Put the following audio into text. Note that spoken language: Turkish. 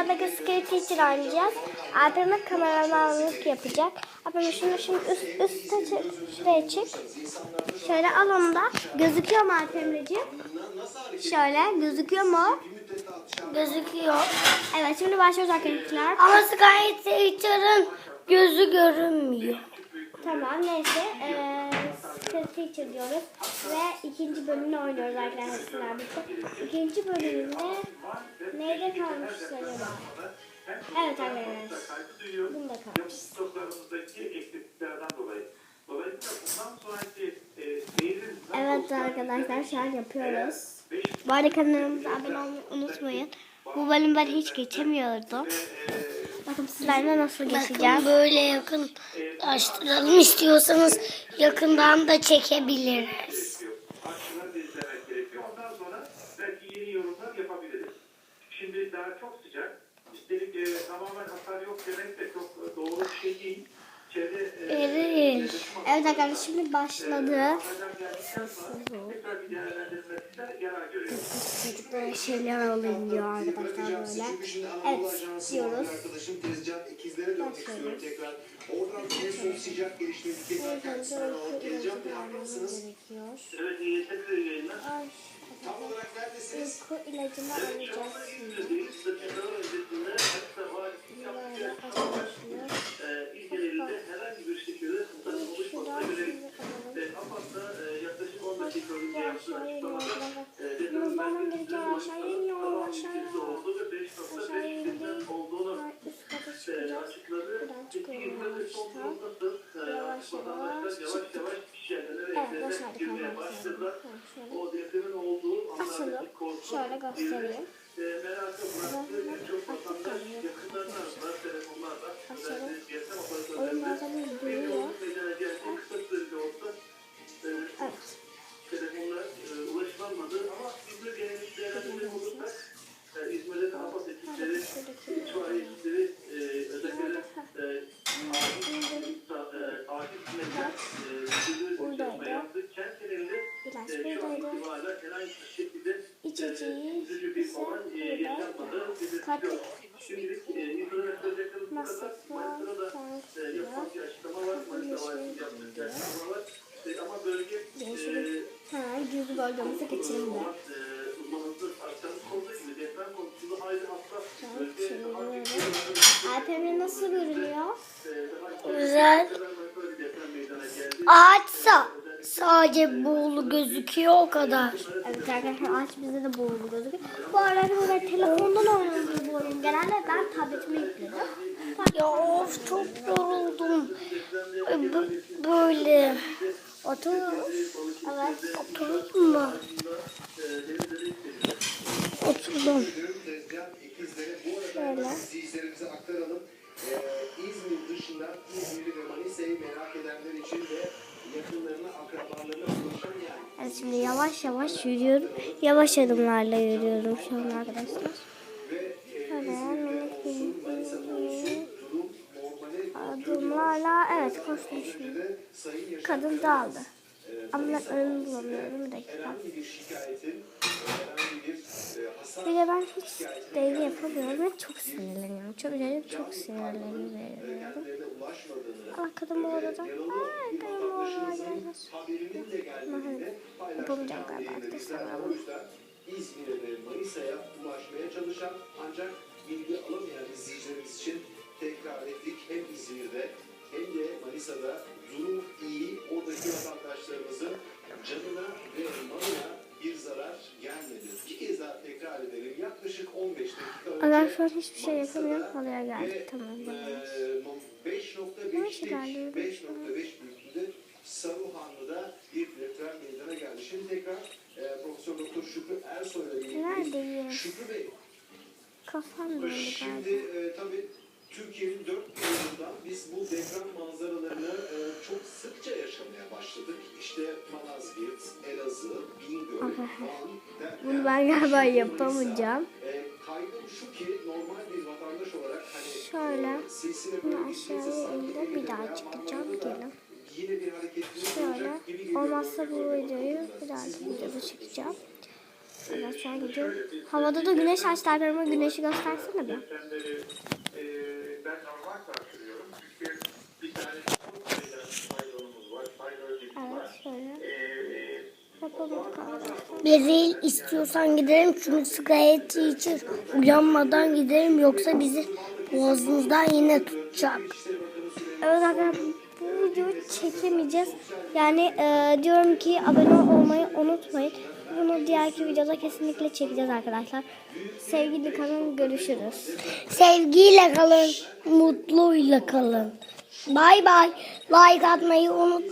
da Mega Scary Teacher oynayacağız. Alper'ime kameramanlık yapacak. Alper'ime şunu şimdi üst, üstte çı- şuraya çık. Şöyle al onu da. Gözüküyor mu Alper'imciğim? Şöyle gözüküyor mu? Gözüküyor. Evet şimdi başlıyoruz arkadaşlar. Ama Sky Teacher'ın gözü görünmüyor. Tamam neyse. Ee, Scary Teacher diyoruz. Ve ikinci bölümünü oynuyoruz arkadaşlar. birlikte. İkinci bölümünde neyde kalmışız acaba? Evet arkadaşlar. Bunda kalmış. Stoklarımızdaki eksikliklerden dolayı. Dolayısıyla bundan sonraki e, Evet arkadaşlar şu an yapıyoruz. Bu arada kanalımıza abone olmayı unutmayın. Bu bölüm ben hiç geçemiyordum. Bakın sizlerle nasıl geçeceğim. Bakın böyle yakınlaştıralım istiyorsanız yakından da çekebiliriz. Şimdi daha çok sıcak. Üstelik e, tamamen hasar yok demek de çok e, doğru bir şey değil. Çevre e, Evet. Evet arkadaşlar şimdi başladı. sonra görüyoruz. Böyle şeyler oluyor arkadaşlar böyle. Evet diyoruz. Arkadaşım Tezcan ikizlere dönmek istiyorum tekrar. Oradan en son sıcak gelişmeyi tekrar kendisinden. Tezcan Bey harikasınız. gerekiyor. Evet, iyi yayınlar. Ay, Tam olarak neredesiniz? uyku ilacını alacağız girmeye arkadaşlar. başladılar. Şöyle. O depremin olduğu anlardaki korku Şöyle göstereyim. e, merakı bıraktı. Birçok vatandaş yakınlarına aradılar, telefonlarla. Özellikle operatörlerine bazen bir yolun meydana geldiği olduğu gibi deprem konusunda hayli hassas Tamam, bölge şöyle daha böyle. büyük Alper'in nasıl görünüyor? Güzel. Ağaçsa sadece buğulu gözüküyor o kadar. Evet arkadaşlar aç bizde de bu oyun gözüküyor. Bu arada böyle telefondan oynanıyor bu oyun. Genelde ben tabletime yükledim. Ya of çok yoruldum. B- Böyle Oturuyoruz. Evet. oturdum mu? Oturdum. Tezcan ikizlere bu arada Şöyle. izleyicilerimize aktaralım. Ee, İzmir dışında İzmir'i ve Manisa'yı merak edenler için ve Evet şimdi yavaş yavaş yürüyorum. Yavaş adımlarla yürüyorum şu an arkadaşlar. adımlarla evet yaşam Kadın daldı. Ama ben önümü bulamıyorum bir dakika. bir de ben hiç denge yapamıyorum ve çok sinirleniyorum. Çok üzerine çok sinirleniyorum. Ah kadın bu arada. Ay kadın bu arada. Geldiğinde Yapamayacağım galiba arkadaşlar. O yüzden İzmir'e ve Manisa'ya ulaşmaya çalışan ancak bilgi alamayan izleyicilerimiz için tekrar ettik. Hem İzmir'de hem de Manisa'da durum iyi. Oradaki vatandaşlarımızın canına ve malına bir zarar gelmedi. Bir kez daha tekrar edelim. Yaklaşık 15 dakika önce ben şu an hiçbir şey yapamıyorum. Halıya geldik. Tamam. Eee, 5.5'lik Nasıl geldi? 5.5 büyüklüğünde Saruhanlı'da bir deprem meydana geldi. Şimdi tekrar eee Profesör Doktor Şükrü Ersoy'la birlikteyiz. Şükrü Bey, Kafam şimdi eee tabii Türkiye'nin dört yanından biz bu deprem manzaralarını eee, çok sıkça yaşamaya başladık. İşte Malazgirt, Elazığ, Bingöl, Van Bunu ben galiba yapamayacağım. Eee, kaygım şu ki normal bir vatandaş olarak hani Şöyle. eee, silsile değil Bir daha çıkacağım. Gelin. Şöyle. Olmazsa bu videoyu bir dahaki videoda çekeceğim. mesela şu an gidiyorum. Havada da güneş açtı ama güneşi göstersene bir. Sistemleri e, ben normal karşılıyorum. Çünkü bir tane çok sayıda faydalımız var. Faydalı bir Evet var. şöyle. E. Beril istiyorsan gidelim çünkü Sky Teacher uyanmadan gidelim yoksa bizi boğazımızdan yine tutacak. Evet arkadaşlar videoyu çekemeyeceğiz. Yani e, diyorum ki abone olmayı unutmayın. Bunu diğerki videoda kesinlikle çekeceğiz arkadaşlar. Sevgili kalın görüşürüz. Sevgiyle kalın, mutluyla kalın. Bay bay. Like atmayı unutmayın.